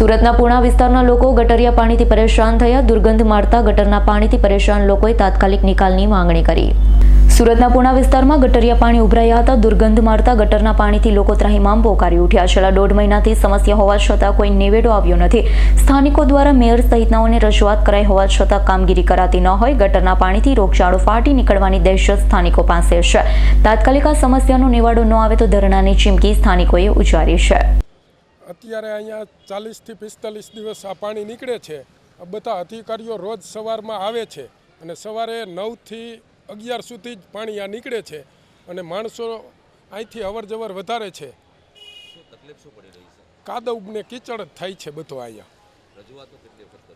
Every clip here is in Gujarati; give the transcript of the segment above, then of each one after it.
સુરતના પૂર્ણા વિસ્તારના લોકો ગટરિયા પાણીથી પરેશાન થયા. દુર્ગંધ મારતા ગટરના પાણીથી પરેશાન લોકોએ તાત્કાલિક નિકાલની માંગણી કરી. સુરતના પૂર્ણા વિસ્તારમાં ગટરિયા પાણી ઉભરાયા હતા. દુર્ગંધ મારતા ગટરના પાણીથી લોકો ત્રાહીમામ પોકારી ઉઠ્યા. છેલ્લા દોઢ મહિનાથી સમસ્યા હોવા છતાં કોઈ નિવેડો આવ્યો નથી. સ્થાનિકો દ્વારા મેયર સહિતનાઓને રજૂઆત કરાઈ હોવા છતાં કામગીરી કરાતી ન હોય. ગટરના પાણીથી રોગચાળો ફાટી નીકળવાની દહેશત સ્થાનિકો પાસે છે. તાત્કાલિક આ સમસ્યાનો નિવાડો ન આવે તો ધરણાની ચીમકી સ્થાનિકોએ ઉચ્ચારી છે. અત્યારે અહીંયા ચાલીસથી પિસ્તાલીસ દિવસ આ પાણી નીકળે છે. આ બધા અધિકારીઓ રોજ સવારમાં આવે છે અને સવારે નવથી અગિયાર સુધી જ પાણી આ નીકળે છે અને માણસો અહીંથી અવર જવર વધારે છે. કાદવ ને કીચડ થાય છે બધો અહીંયા.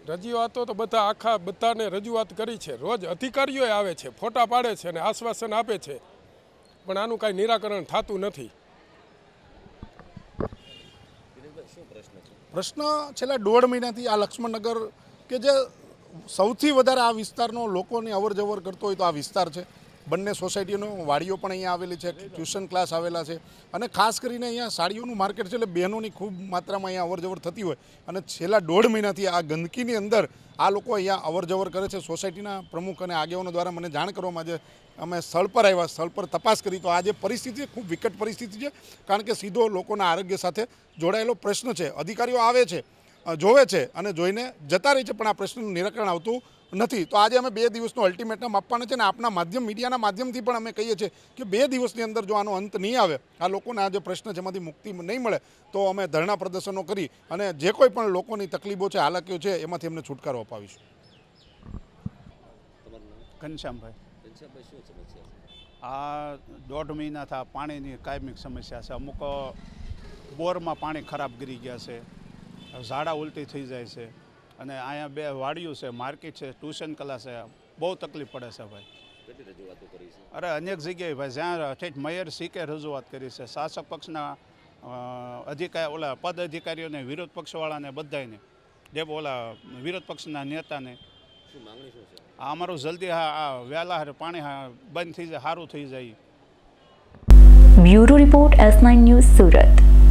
રજૂઆતો તો બધા આખા બધાને રજૂઆત કરી છે. રોજ અધિકારીઓ આવે છે ફોટા પાડે છે અને આશ્વાસન આપે છે. પણ આનું કાંઈ નિરાકરણ થતું નથી. પ્રશ્ન છેલ્લા દોઢ મહિનાથી આ લક્ષ્મણનગર કે જે સૌથી વધારે આ વિસ્તારનો લોકોની અવર જવર કરતો હોય તો આ વિસ્તાર છે. બંને સોસાયટીનો વાડીઓ પણ અહીંયા આવેલી છે, ટ્યુશન ક્લાસ આવેલા છે અને ખાસ કરીને અહીંયા સાડીઓનું માર્કેટ છે એટલે બહેનોની ખૂબ માત્રામાં અહીંયા અવરજવર થતી હોય અને છેલ્લા દોઢ મહિનાથી આ ગંદકીની અંદર આ લોકો અહીંયા અવરજવર કરે છે. સોસાયટીના પ્રમુખ અને આગેવાનો દ્વારા મને જાણ કરવામાં આજે અમે સ્થળ પર આવ્યા, સ્થળ પર તપાસ કરી. તો આ જે પરિસ્થિતિ ખૂબ વિકટ પરિસ્થિતિ છે, કારણ કે સીધો લોકોના આરોગ્ય સાથે જોડાયેલો પ્રશ્ન છે. અધિકારીઓ આવે છે જોવે છે અને જોઈને જતા રહી છે પણ આ પ્રશ્નનું નિરાકરણ આવતું નથી. તો આજે અમે બે દિવસનું અલ્ટિમેટમ આપવાના છે અને આપના માધ્યમ મીડિયાના માધ્યમથી પણ અમે કહીએ છીએ કે બે દિવસની અંદર જો આનો અંત નહીં આવે આ લોકોને આ જે પ્રશ્ન છે એમાંથી મુક્તિ નહીં મળે તો અમે ધરણા પ્રદર્શનો કરી અને જે કોઈ પણ લોકોની તકલીફો છે હાલાકીઓ છે એમાંથી અમને છુટકારો અપાવીશું. ઘનશ્યામભાઈ. આ દોઢ મહિનાથી થા પાણીની કાયમિક સમસ્યા છે. અમુક બોરમાં પાણી ખરાબ ગીરી ગયા છે. ઝાડા ઉલટી થઈ જાય છે. અને અહીંયા બે વાડિયું છે માર્કેટ છે ટ્યુશન ક્લાસ છે. બહુ તકલીફ પડે છે ભાઈ. કેટલી રજૂઆતો કરી છે? અરે અનેક જગ્યાએ ભાઈ જ્યાં ઠેઠ મેયર સીકે રજૂઆત કરી છે. શાસક પક્ષના અધિકારી ઓલા પદ અધિકારીઓને વિરોધ પક્ષવાળાને બધાને જે ઓલા વિરોધ પક્ષના નેતાને. શું માંગણી શું છે? આ અમારું જલ્દી હા આ વહેલા હારે પાણી હા બંધ થઈ જાય સારું થઈ જાય. Bureau report S nine news Surat.